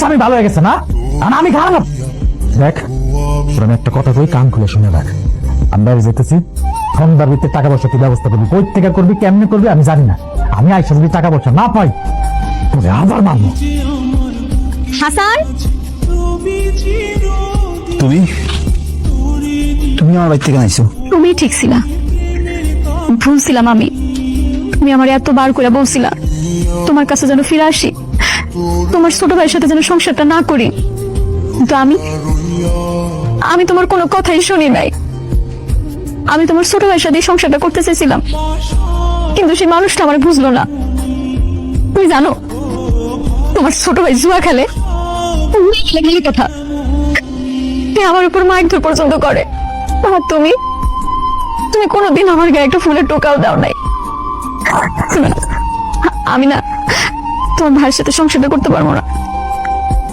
স্বামী ভালো হয়ে গেছে না? আর আমি খারাপ। দেখ তোর আমি একটা কথা কই কান খুলে শুনে রাখ আমি বাইরে যেতেছি সন্ধ্যার ভিতরে টাকা পয়সা তুই ব্যবস্থা করবি। কই থেকে করবি কেমনে করবি আমি জানি না। আমি আইসা যদি টাকা পয়সা না পাই তোরে আবার মারবো। হাসান? তুমি? তুমি আমার বাড়ি থেকে আইছো? তুমি ঠিক ছিলা। ভুল ছিলাম আমি। তুমি আমার এত বার করে বলছিলা তোমার কাছে যেন ফিরে আসি। তোমার ছোট ভাইয়ের সাথে যেন সংসারটা না করি। কিন্তু আমি আমি তোমার কোনো কথাই শুনি নাই। আমি তোমার ছোট ভাইয়ের সাথে সংসারটা করতে চেয়েছিলাম। কিন্তু সেই মানুষটা আমার বুঝলো না। তুমি জানো, তোমার ছোট ভাই জুয়া খেলে কথা। আমার উপর মারধর পর্যন্ত করে। আর তুমি তুমি কোনোদিন আমার গায়ে একটা ফুলের টোকাও দাও নাই। আমি না তোমার ভাইয়ের সাথে সংসারটা করতে পারব না।